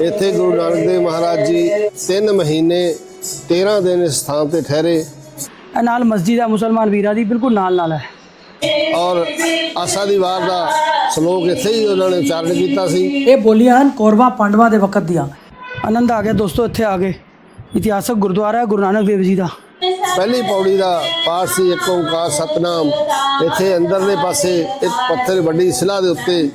ਇੱਥੇ ਗੁਰੂ ਨਾਨਕ ਦੇਵ ਮਹਾਰਾਜ ਜੀ 3 ਮਹੀਨੇ 13 ਦਿਨ ਇਸ ਥਾਂ ਤੇ ਠਹਿਰੇ। ਇਹ ਨਾਲ ਮਸਜਿਦ ਹੈ ਮੁਸਲਮਾਨ ਵੀਰਾਂ ਦੀ ਬਿਲਕੁਲ ਨਾਲ ਨਾਲ ਹੈ। ਔਰ ਆਸਾ ਦੀ ਵਾਰ ਦਾ ਸ਼ਲੋਕ ਇੱਥੇ ਹੀ ਉਹਨਾਂ ਨੇ ਉਚਾਰਨ ਕੀਤਾ ਸੀ। ਇਹ ਬੋਲੀਆਂ ਹਨ ਕੌਰਵਾਂ ਪਾਂਡਵਾਂ ਦੇ ਵਕਤ ਦੀਆਂ। ਆਨੰਦ ਆ ਗਿਆ ਦੋਸਤੋ ਇੱਥੇ ਆ ਗਏ ਇਤਿਹਾਸਕ ਗੁਰਦੁਆਰਾ ਹੈ ਗੁਰੂ ਨਾਨਕ ਦੇਵ ਜੀ ਦਾ। ਪਹਿਲੀ ਪੌੜੀ ਦਾ ਪਾਠ ਸੀ ਇੱਕ ਓੰਕਾਰ ਸਤਨਾਮ। ਇੱਥੇ ਅੰਦਰਲੇ ਪਾਸੇ ਇੱਕ ਪੱਥਰ ਵੱਡੀ ਸਿਲਾ ਦੇ ਉੱਤੇ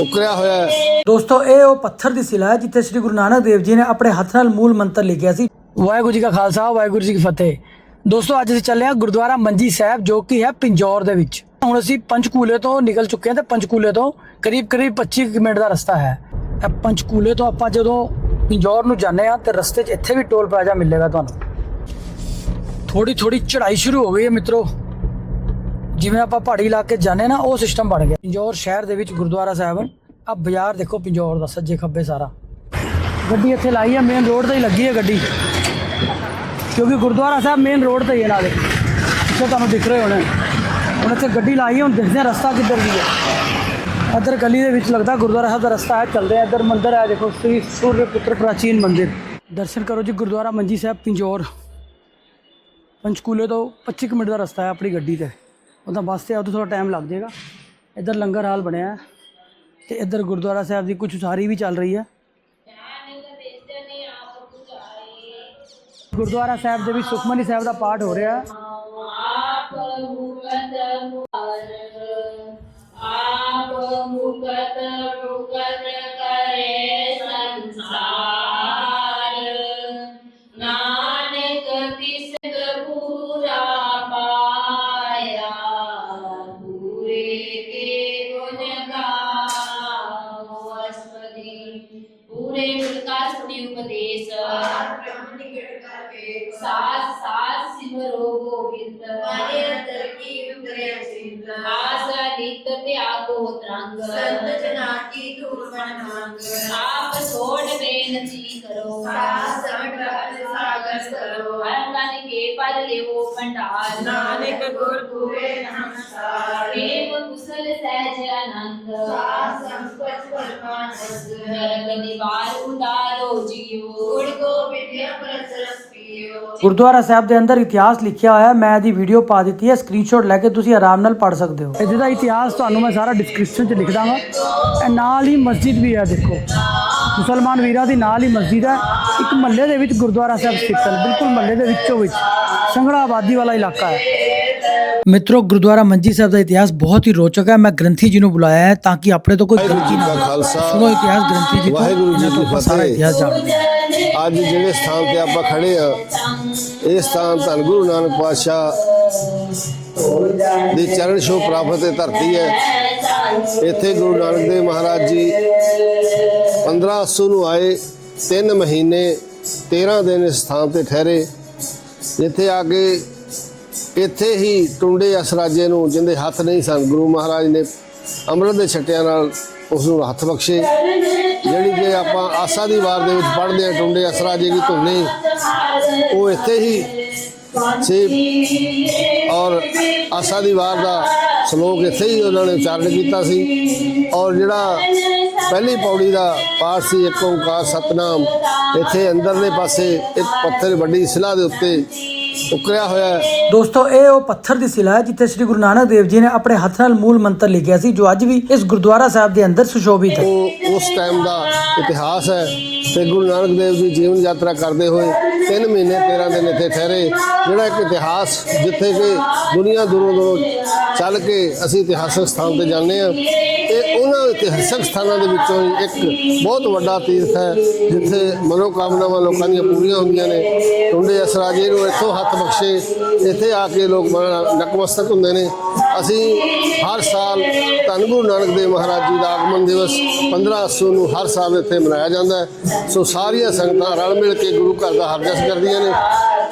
ਉਕਰਿਆ ਹੋਇਆ ਹੈ। ਦੋਸਤੋ, ਇਹ ਉਹ ਪੱਥਰ ਦੀ ਸਿਲਾ ਹੈ ਜਿੱਥੇ ਸ੍ਰੀ ਗੁਰੂ ਨਾਨਕ ਦੇਵ ਜੀ ਨੇ ਆਪਣੇ ਹੱਥ ਨਾਲ ਮੂਲ ਮੰਤਰ ਲਿਖਿਆ ਸੀ। ਵਾਹਿਗੁਰੂ ਜੀ ਕਾ ਖਾਲਸਾ, ਵਾਹਿਗੁਰੂ ਜੀ ਕੀ ਫਤਿਹ। ਦੋਸਤੋ, ਅੱਜ ਅਸੀਂ ਚੱਲੇ ਹਾਂ ਗੁਰਦੁਆਰਾ ਮੰਜੀ ਸਾਹਿਬ, ਜੋ ਕਿ ਹੈ ਪਿੰਜੌਰ ਦੇ ਵਿੱਚ। ਹੁਣ ਅਸੀਂ ਪੰਚਕੂਲੇ ਤੋਂ ਨਿਕਲ ਚੁੱਕੇ ਹਾਂ ਤੇ ਪੰਚਕੂਲੇ ਤੋਂ ਕਰੀਬ ਕਰੀਬ 25 ਕੁ ਮਿੰਟ ਦਾ ਰਸਤਾ ਹੈ। ਇਹ ਪੰਚਕੂਲੇ ਤੋਂ ਆਪਾਂ ਜਦੋਂ ਪਿੰਜੌਰ ਨੂੰ ਜਾਂਦੇ ਹਾਂ ਤੇ ਰਸਤੇ 'ਚ ਇੱਥੇ ਵੀ ਟੋਲ ਪਲਾਜ਼ਾ ਮਿਲੇਗਾ ਤੁਹਾਨੂੰ। ਥੋੜੀ ਥੋੜੀ ਚੜ੍ਹਾਈ ਸ਼ੁਰੂ ਹੋ ਗਈ ਹੈ ਮਿੱਤਰੋ। ਜਿਵੇਂ ਆਪਾਂ ਪਹਾੜੀ ਇਲਾਕੇ 'ਚ ਜਾਂਦੇ ਨਾ, ਉਹ ਸਿਸਟਮ ਬਣ ਗਿਆ। ਪਿੰਜੌਰ ਸ਼ਹਿਰ ਦੇ ਵਿੱਚ ਗੁਰਦੁਆਰਾ ਸਾਹਿਬ ਆ ਬਾਜ਼ਾਰ ਦੇਖੋ ਪਿੰਜੌਰ ਦਾ, ਸੱਜੇ ਖੱਬੇ ਸਾਰਾ। ਗੱਡੀ ਇੱਥੇ ਲਾਈ ਹੈ ਮੇਨ ਰੋਡ ਤੇ ਹੀ ਲੱਗੀ ਹੈ ਗੱਡੀ। ਕਿਉਂਕਿ ਗੁਰਦੁਆਰਾ ਸਾਹਿਬ ਮੇਨ ਰੋਡ ਤੇ ਹੀ ਹੈ ਨਾਲੇ। ਇੱਥੇ ਤੁਹਾਨੂੰ ਦਿਖ ਰਹੇ ਹੋਣੇ। ਹੁਣ ਇੱਥੇ ਗੱਡੀ ਲਾਈ ਹੈ ਹੁਣ ਦੇਖਦੇ ਹਾਂ ਰਸਤਾ ਕਿੱਧਰ ਦੀ ਹੈ ਇੱਧਰ ਗਲੀ ਦੇ ਵਿੱਚ ਲੱਗਦਾ ਗੁਰਦੁਆਰਾ ਸਾਹਿਬ ਦਾ ਰਸਤਾ ਹੈ, ਚੱਲਦੇ ਆ। ਇੱਧਰ ਮੰਦਿਰ ਹੈ, ਦੇਖੋ, ਸ੍ਰੀ ਸੂਰਯ ਪੁੱਤਰ ਪ੍ਰਾਚੀਨ ਮੰਦਿਰ। ਦਰਸ਼ਨ ਕਰੋ ਜੀ ਗੁਰਦੁਆਰਾ ਮੰਜੀ ਸਾਹਿਬ, ਪਿੰਜੌਰ। ਪੰਚਕੂਲੇ ਤੋਂ 25 ਕੁ ਮਿੰਟ ਦਾ ਰਸਤਾ ਹੈ ਆਪਣੀ ਗੱਡੀ ਤੇ। ਉਹਦਾ ਬੱਸ ਤੇ ਤੋਂ ਥੋੜਾ ਟਾਈਮ ਲੱਗ ਜਾਏਗਾ। ਇੱਧਰ ਲੰਗਰ ਹਾਲ ਬਣਿਆ ਹੈ। ਤੇ ਇੱਧਰ ਗੁਰਦੁਆਰਾ ਸਾਹਿਬ ਦੀ ਕੁਝ ਉਸਾਰੀ ਵੀ ਚੱਲ ਰਹੀ ਹੈ ਗੁਰਦੁਆਰਾ ਸਾਹਿਬ ਦੇ ਵਿੱਚ ਸੁਖਮਨੀ ਸਾਹਿਬ ਦਾ ਪਾਠ ਹੋ ਰਿਹਾ। ਸਿੰਧ ਆਸ ਨਿਤ ਤਿਆਗੋ ਤਰੰਗ ਸੰਤ ਜਨਾ ਕੀ ਧੂੜ ਬਣ ਮੰਗ ਆਪ ਛੋੜ ਬੇਨਤੀ ਕਰੋ। ਸਾਸ ਸੰਗਤ ਸਾਗਰ ਕਰੋ। ਹਰ ਮਨ ਕੇ ਪਰ ਲਿਓ ਭੰਡਾਰ। ਨਾਨਕ ਗੁਰ ਪੂਰੇ ਨਮਸਕਾਰ। ਪ੍ਰੇਮ ਕੁਸਲ ਸਹਿਜ ਆਨੰਦ। ਸਾਸ ਸੰਪਤ ਪਰਮਾਨੰਦ। ਨਰਕ ਨਿਵਾਰ ਉਤਾਰੋ ਜੀਓ। ਪ੍ਰਸਰਸ ਪੀਓ ਗੁਰਦੁਆਰਾ ਸਾਹਿਬ ਦੇ ਅੰਦਰ ਇਤਿਹਾਸ ਲਿਖਿਆ ਹੋਇਆ ਮੈਂ ਇਹਦੀ ਵੀਡੀਓ ਪਾ ਦਿੱਤੀ ਹੈ। ਸਕਰੀਨਸ਼ਾਟ ਲੈ ਕੇ ਤੁਸੀਂ ਆਰਾਮ ਨਾਲ ਪੜ੍ਹ ਸਕਦੇ ਹੋ। ਇਹਦਾ ਇਤਿਹਾਸ ਤੁਹਾਨੂੰ ਮੈਂ ਸਾਰਾ ਡਿਸਕ੍ਰਿਪਸ਼ਨ 'ਚ ਲਿਖ ਦਾਂਗਾ। ਇਹ ਨਾਲ ਹੀ ਮਸਜਿਦ ਵੀ ਹੈ, ਦੇਖੋ। ਮੁਸਲਮਾਨ ਵੀਰਾਂ ਦੀ ਨਾਲ ਹੀ ਮਸਜਿਦ ਹੈ। ਇੱਕ ਮਹੱਲੇ ਦੇ ਵਿੱਚ ਗੁਰਦੁਆਰਾ ਸਾਹਿਬ ਸਥਿਤ ਹੈ। ਬਿਲਕੁਲ ਮਹੱਲੇ ਦੇ ਵਿੱਚੋਂ ਵਿੱਚ। ਸੰਘਣਾ ਆਬਾਦੀ ਵਾਲਾ ਇਲਾਕਾ ਹੈ। ਮਿੱਤਰੋ ਗੁਰਦੁਆਰਾ ਮੰਜੀ ਸਾਹਿਬ ਦਾ ਇਤਿਹਾਸ ਬਹੁਤ ਹੀ ਰੋਚਕ ਹੈ। ਮੈਂ ਗ੍ਰੰਥੀ ਜੀ ਨੂੰ ਬੁਲਾਇਆ ਹੈ ਤਾਂ ਕਿ ਆਪਣੇ ਤੋਂ ਕੋਈ ਗਲਤੀ ਨਾ ਖਾਲਸਾ। ਸੁਣੋ ਇਤਿਹਾਸ ਗ੍ਰੰਥੀ ਜੀ ਤੋਂ ਵਾਹਿਗੁਰੂ ਜੀ ਤੋਂ ਸਾਰਾ। ਇਤਿਹਾਸ ਜਾਣਦੇ ਹਾਂ। ਅੱਜ ਜਿਹੜੇ ਸਥਾਨ ਤੇ ਆਪਾਂ ਖੜੇ ਆ ਇਹ ਸਥਾਨ ਧੰਨ ਗੁਰੂ ਨਾਨਕ ਪਾਤਸ਼ਾਹ ਦੀ ਚਰਨ ਛੋਹ ਪ੍ਰਾਪਤ ਇਹ ਧਰਤੀ ਹੈ। ਇੱਥੇ ਗੁਰੂ ਨਾਨਕ ਦੇਵ ਮਹਾਰਾਜ ਜੀ 15 ਅੱਸੂ ਨੂੰ ਆਏ 3 ਮਹੀਨੇ 13 ਦਿਨ ਇਸ ਥਾਂ ਤੇ ਠਹਿਰੇ। ਜਿੱਥੇ ਆ ਕੇ ਇੱਥੇ ਹੀ ਟੁੰਡੇ ਅਸਰਾਜੇ ਨੂੰ ਜਿੰਦੇ ਹੱਥ ਨਹੀਂ ਸਨ, ਗੁਰੂ ਮਹਾਰਾਜ ਨੇ ਅੰਮ੍ਰਿਤ ਦੇ ਛੱਟਿਆਂ ਨਾਲ ਉਸ ਨੂੰ ਹੱਥ ਬਖਸ਼ੇ। ਜਿਹੜੀ ਕਿ ਆਪਾਂ ਆਸਾ ਦੀ ਵਾਰ ਦੇ ਵਿੱਚ ਪੜ੍ਹਦੇ ਆ ਟੁੰਡੇ ਅਸਰਾਜੇ ਦੀ ਧੁਨੀ, ਉਹ ਇੱਥੇ ਹੀ ਸੀ। ਔਰ ਆਸਾ ਦੀ ਵਾਰ ਦਾ ਸ਼ਲੋਕ ਇੱਥੇ ਹੀ ਉਹਨਾਂ ਨੇ ਉਚਾਰਨ ਕੀਤਾ ਸੀ। ਔਰ ਜਿਹੜਾ ਪਹਿਲੀ ਪੌੜੀ ਦਾ ਪਾਠ ਸੀ, ਇੱਕ ਓੰਕਾਰ ਸਤਨਾਮ, ਇੱਥੇ ਅੰਦਰਲੇ ਪਾਸੇ ਇੱਕ ਪੱਥਰ ਵੱਡੀ ਸਿਲਾ ਦੇ ਉੱਤੇ ਉਕਰਿਆ ਹੋਇਆ ਹੈ। ਦੋਸਤੋ ਇਹ ਉਹ ਪੱਥਰ ਦੀ ਸਿਲਾ ਹੈ ਜਿੱਥੇ ਸ੍ਰੀ ਗੁਰੂ ਨਾਨਕ ਦੇਵ ਜੀ ਨੇ ਆਪਣੇ ਹੱਥ ਨਾਲ ਮੂਲ ਮੰਤਰ ਲਿਖਿਆ ਸੀ ਜੋ ਅੱਜ ਵੀ ਇਸ ਗੁਰਦੁਆਰਾ ਸਾਹਿਬ ਦੇ ਅੰਦਰ ਸੁਸ਼ੋਭਿਤ ਹੈ। ਉਹ ਉਸ ਟਾਈਮ ਦਾ ਇਤਿਹਾਸ ਹੈ। ਤੇ ਗੁਰੂ ਨਾਨਕ ਦੇਵ ਜੀ ਜੀਵਨ ਯਾਤਰਾ ਕਰਦੇ ਹੋਏ 3 ਮਹੀਨੇ 13 ਦਿਨ ਇੱਥੇ ਠਹਿਰੇ ਜਿਹੜਾ ਇੱਕ ਇਤਿਹਾਸ ਜਿੱਥੇ ਕਿ ਦੁਨੀਆ ਦੂਰੋਂ ਦੂਰੋਂ ਚੱਲ ਕੇ ਅਸੀਂ ਇਤਿਹਾਸਕ ਸਥਾਨ ਤੇ ਜਾਂਦੇ ਆ ਇਹ ਉਹਨਾਂ ਇਤਿਹਾਸਕ ਸਥਾਨਾਂ ਦੇ ਵਿੱਚੋਂ ਹੀ ਇੱਕ ਬਹੁਤ ਵੱਡਾ ਤੀਰਥ ਹੈ, ਜਿੱਥੇ ਮਨੋਕਾਮਨਾਵਾਂ ਲੋਕਾਂ ਦੀਆਂ ਪੂਰੀਆਂ ਹੁੰਦੀਆਂ ਨੇ। ਟੁੰਡੇ ਅਸਰਾਜੇ ਨੂੰ ਇੱਥੋਂ ਹੱਥ ਬਖਸ਼ੇ, ਇੱਥੇ ਆ ਕੇ ਲੋਕ ਮ- ਨਤਮਸਤਕ ਹੁੰਦੇ ਨੇ। ਅਸੀਂ ਹਰ ਸਾਲ ਧੰਨ ਗੁਰੂ ਨਾਨਕ ਦੇਵ ਮਹਾਰਾਜ ਜੀ ਦਾ ਆਗਮਨ ਦਿਵਸ 15 ਅੱਸੂ ਨੂੰ ਹਰ ਸਾਲ ਇੱਥੇ ਮਨਾਇਆ ਜਾਂਦਾ ਹੈ। ਸੋ ਸਾਰੀਆਂ ਸੰਗਤਾਂ ਰਲ ਮਿਲ ਕੇ ਗੁਰੂ ਘਰ ਦਾ ਹਰਜਸ ਕਰਦੀਆਂ ਨੇ।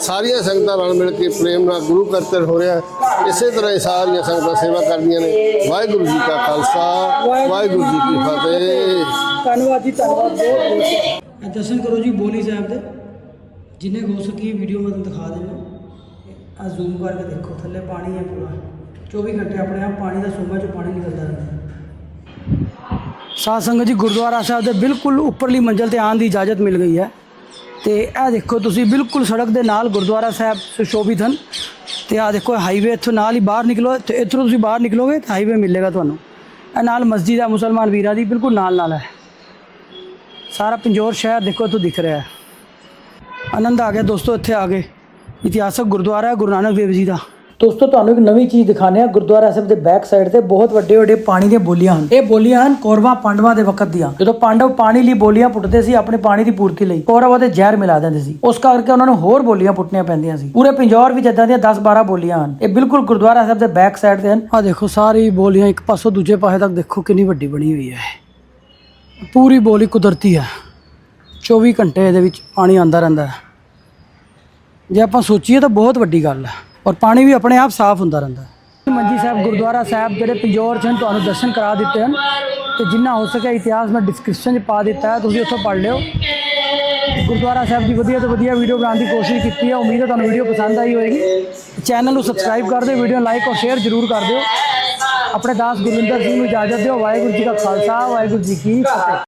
ਸਾਰੀਆਂ ਸੰਗਤਾਂ ਰਲ ਮਿਲ ਕੇ ਪ੍ਰੇਮ ਨਾਲ ਗੁਰੂ ਕਰਤਰ ਹੋ ਰਿਹਾ ਇਸੇ ਤਰ੍ਹਾਂ ਹੀ ਸਾਰੀਆਂ ਸੰਗਤਾਂ ਸੇਵਾ ਕਰਦੀਆਂ ਨੇ। ਵਾਹਿਗੁਰੂ ਜੀ ਕਾ ਖਾਲਸਾ, ਵਾਹਿਗੁਰੂ ਜੀ ਕੀ ਫਤਿਹ। ਧੰਨਵਾਦ ਜੀ, ਧੰਨਵਾਦ, ਬਹੁਤ ਬਹੁਤ। ਦਰਸ਼ਨ ਕਰੋ ਜੀ ਬੋਲੀ ਸਾਹਿਬ ਦੇ। ਜਿੰਨੇ ਹੋ ਸਕੀ ਵੀਡੀਓ ਮੈਂ ਦਿਖਾ ਦਿੰਦਾ। ਆ ਜ਼ੂਮ ਕਰਕੇ ਦੇਖੋ, ਥੱਲੇ ਪਾਣੀ ਹੈ ਪੂਰਾ। 24 ਘੰਟੇ ਆਪਣੇ ਆਪ ਪਾਣੀ ਦਾ ਸੂਬਾ ਚੋਂ ਪਾਣੀ ਨਿਕਲਦਾ ਰਹਿੰਦਾ। ਸਾਧ ਸੰਗਤ ਜੀ ਗੁਰਦੁਆਰਾ ਸਾਹਿਬ ਦੇ ਬਿਲਕੁਲ ਉੱਪਰਲੀ ਮੰਜ਼ਲ ਤੇ ਆਉਣ ਦੀ ਇਜਾਜ਼ਤ ਮਿਲ ਗਈ ਹੈ। ਤੇ ਇਹ ਦੇਖੋ ਤੁਸੀਂ ਬਿਲਕੁਲ ਸੜਕ ਦੇ ਨਾਲ ਗੁਰਦੁਆਰਾ ਸਾਹਿਬ ਸੁਸ਼ੋਭਿਤ ਹਨ। ਤੇ ਆ ਦੇਖੋ ਹਾਈਵੇ ਇੱਥੋਂ ਨਾਲ ਹੀ ਬਾਹਰ ਨਿਕਲੋ, ਤੇ ਇੱਥੋਂ ਤੁਸੀਂ ਬਾਹਰ ਨਿਕਲੋਗੇ ਤਾਂ ਹਾਈਵੇ ਮਿਲੇਗਾ ਤੁਹਾਨੂੰ। ਇਹ ਨਾਲ ਮਸਜਿਦ ਹੈ ਮੁਸਲਮਾਨ ਵੀਰਾਂ ਦੀ ਬਿਲਕੁਲ ਨਾਲ ਨਾਲ ਹੈ। ਸਾਰਾ ਪੰਜੋਰ ਸ਼ਹਿਰ ਦੇਖੋ ਇੱਥੋਂ ਦਿਖ ਰਿਹਾ ਹੈ। ਆਨੰਦ ਆ ਗਿਆ ਦੋਸਤੋ ਇੱਥੇ ਆ ਗਏ ਇਤਿਹਾਸਕ ਗੁਰਦੁਆਰਾ ਹੈ, ਗੁਰੂ ਨਾਨਕ ਦੇਵ ਜੀ ਦਾ। ਦੋਸਤੋ, ਤੁਹਾਨੂੰ ਇੱਕ ਨਵੀਂ ਚੀਜ਼ ਦਿਖਾਣੇ ਆ ਗੁਰਦੁਆਰਾ ਸਾਹਿਬ ਦੇ ਬੈਕ ਸਾਈਡ ਤੇ ਬਹੁਤ ਵੱਡੇ ਵੱਡੇ ਪਾਣੀ ਦੀਆਂ ਬੋਲੀਆਂ ਹਨ। ਇਹ ਬੋਲੀਆਂ ਹਨ ਕੌਰਵਾਂ ਪਾਂਡਵਾਂ ਦੇ ਵਕਤ ਦੀਆਂ। ਜਦੋਂ ਪਾਂਡਵ ਪਾਣੀ ਲਈ ਬੋਲੀਆਂ ਪੁੱਟਦੇ ਸੀ, ਆਪਣੇ ਪਾਣੀ ਦੀ ਪੂਰਤੀ ਲਈ, ਕੌਰਵਾਂ ਦੇ ਜ਼ਹਿਰ ਮਿਲਾ ਦਿੰਦੇ ਸੀ। ਉਸ ਕਰਕੇ ਉਹਨਾਂ ਨੂੰ ਹੋਰ ਬੋਲੀਆਂ ਪੁੱਟਣੀਆਂ ਪੈਂਦੀਆਂ ਸੀ। ਪੂਰੇ ਪਿੰਜੌਰ ਵਿੱਚ ਇਦਾਂ ਦੀਆਂ 10-12 ਬੋਲੀਆਂ ਹਨ। ਇਹ ਬਿਲਕੁਲ ਗੁਰਦੁਆਰਾ ਸਾਹਿਬ ਦੇ ਬੈਕ ਸਾਈਡ ਤੇ ਹਨ। ਆ ਦੇਖੋ, ਸਾਰੀ ਬੋਲੀਆਂ ਇੱਕ ਪਾਸੋਂ ਦੂਜੇ ਪਾਸੇ ਤੱਕ ਦੇਖੋ ਕਿੰਨੀ ਵੱਡੀ ਬਣੀ ਹੋਈ ਹੈ। ਪੂਰੀ ਬੋਲੀ ਕੁਦਰਤੀ ਹੈ। 24 ਘੰਟੇ ਇਹਦੇ ਵਿੱਚ ਪਾਣੀ ਆਂਦਾ ਰਹਿੰਦਾ ਹੈ। ਜੇ ਆਪਾਂ ਸੋਚੀਏ ਤਾਂ ਬਹੁਤ ਵੱਡੀ ਗੱਲ ਹੈ। ਔਰ ਪਾਣੀ ਵੀ ਆਪਣੇ ਆਪ ਸਾਫ਼ ਹੁੰਦਾ ਰਹਿੰਦਾ ਮੰਜੀ ਸਾਹਿਬ, ਗੁਰਦੁਆਰਾ ਸਾਹਿਬ ਜਿਹੜੇ ਪੰਜੋਰ ਚ ਹਨ, ਤੁਹਾਨੂੰ ਦਰਸ਼ਨ ਕਰਾ ਦਿੱਤੇ ਹਨ ਤੇ ਜਿੰਨਾ ਹੋ ਸਕਿਆ ਇਤਿਹਾਸ ਮੈਂ ਡਿਸਕ੍ਰਿਪਸ਼ਨ 'ਚ ਪਾ ਦਿੱਤਾ ਹੈ, ਤੁਸੀਂ ਉੱਥੋਂ ਪੜ੍ਹ ਲਿਓ। ਗੁਰਦੁਆਰਾ ਸਾਹਿਬ ਦੀ ਵਧੀਆ ਤੋਂ ਵਧੀਆ ਵੀਡੀਓ ਬਣਾਉਣ ਦੀ ਕੋਸ਼ਿਸ਼ ਕੀਤੀ ਹੈ, ਉਮੀਦ ਹੈ ਤੁਹਾਨੂੰ ਵੀਡੀਓ ਪਸੰਦ ਆਈ ਹੋਵੇਗੀ। ਚੈਨਲ ਨੂੰ ਸਬਸਕ੍ਰਾਈਬ ਕਰ ਦਿਓ ਵੀਡੀਓ ਨੂੰ ਲਾਈਕ ਔਰ ਸ਼ੇਅਰ ਜ਼ਰੂਰ ਕਰ ਦਿਓ। ਆਪਣੇ ਦਾਸ ਗੁਰਵਿੰਦਰ ਸਿੰਘ ਨੂੰ ਇਜਾਜ਼ਤ ਦਿਓ, ਵਾਹਿਗੁਰੂ ਜੀ ਕਾ ਖਾਲਸਾ, ਵਾਹਿਗੁਰੂ ਜੀ ਕੀ ਫਤਿਹ।